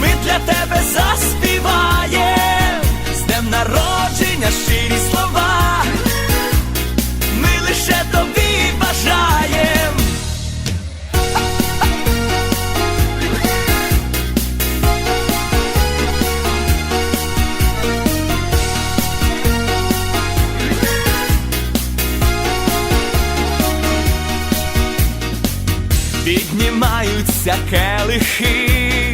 ми для тебе заспіваєм, з днем народження щирі слова, ми лише тобі бажаєм. Піднімаються келихи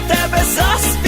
тебе заспіваєм,